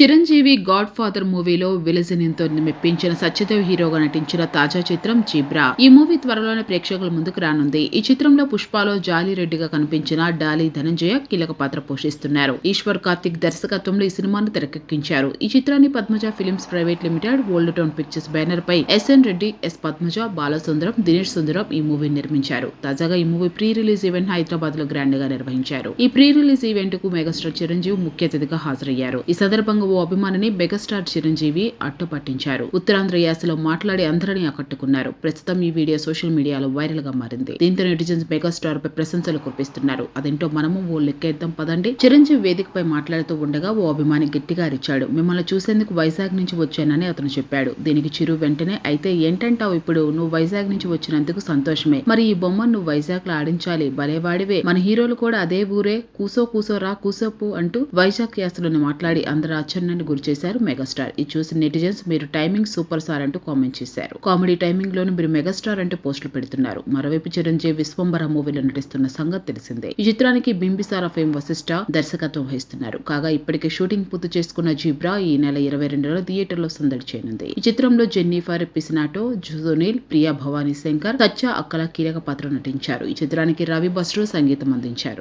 Chiranjeevi God father మూవీలో విలజనంతో మెప్పించిన సత్యదేవ్ హీరోగా నటించిన తాజా చిత్రం జీబ్రా. ఈ మూవీ త్వరలోనే ప్రేక్షకుల ముందుకు రానుంది. ఈ చిత్రంలో పుష్పలో జాలీ రెడ్డిగా కనిపించిన డాలీ ధనంజయ కీలక పాత్ర పోషిస్తున్నారు. ఈశ్వర్ కార్తిక్ దర్శకత్వంలో ఈ సినిమాను తెరకెక్కించారు. ఈ చిత్రాన్ని Padmaja films private limited old town pictures banner పై S N Reddy S Padmaja Balasundaram Dinesh Sundaram ఈ మూవీ నిర్మించారు. తాజాగా ఈ మూవీ ప్రీ రిలీజ్ ఈవెంట్ హైదరాబాద్లో గ్రాండ్గా నిర్వహించారు. ఈ ప్రీ రిలీజ్ ఈవెంట్కు మెగాస్టార్ చిరంజీవి ముఖ్య అతిథిగా హాజరయ్యారు. ఈ సందర్భంగా ఓ అభిమానిని మెగాస్టార్ చిరంజీవి అట్టుపట్టించారు ఉత్తరాంధ్ర యాసలో మాట్లాడి అందరినీ ఆకట్టుకున్నారు. ప్రస్తుతం ఈ వీడియో సోషల్ మీడియాలో వైరల్గా మారింది. దీంతో నెటిజన్స్ మెగాస్టార్ పై ప్రశంసలు కురిపిస్తున్నారు. అదేంటో మనము ఓ లెక్కేద్దాం పదండి. చిరంజీవి వేదికపై మాట్లాడుతూ ఉండగా ఓ అభిమాని గట్టిగా అరిచాడు. మిమ్మల్ని చూసేందుకు వైజాగ్ నుంచి వచ్చానని అతను చెప్పాడు. దీనికి చిరు వెంటనే అయితే ఏంటంటావు ఇప్పుడు? నువ్వు వైజాగ్ నుంచి వచ్చినందుకు సంతోషమే. మరి ఈ బొమ్మను నువ్వు వైజాగ్లో ఆడించాలి. భలేవాడివే. మన హీరోలు కూడా అదే ఊరే. కూసో కూసో రా కూసోపు అంటూ వైజాగ్ యాసలోని మాట్లాడి అందరూ ఆశ్చర్యాన్ని గురి చేశారు మెగాస్టార్. ఇది చూసి నెటిజన్స్ మీరు టైమింగ్ సూపర్ సార్ అంటూ కామెంట్ చేశారు. కామెడీ టైమింగ్ లోను మీరు మెగాస్టార్ అంటూ పోస్టులు పెడుతున్నారు. మరోవైపు చిరంజీవి విశ్వంబర మూవీలో నటిస్తున్న సంగతి తెలిసిందే. ఈ చిత్రానికి బింబిసార ఫేమ్ వశిష్ఠ దర్శకత్వం వహిస్తున్నారు. కాగా ఇప్పటికే షూటింగ్ పూర్తి చేసుకున్న జిబ్రా ఈ నెల ఇరవై రెండులో థియేటర్లో సందడి చేయనుంది. ఈ చిత్రంలో జెన్నిఫర్ పిసినాటో సునీల్ ప్రియా భవానీ శంకర్ సత్య అక్కల కీలక పాత్ర నటించారు. ఈ చిత్రానికి రవి బస్రు సంగీతం అందించారు.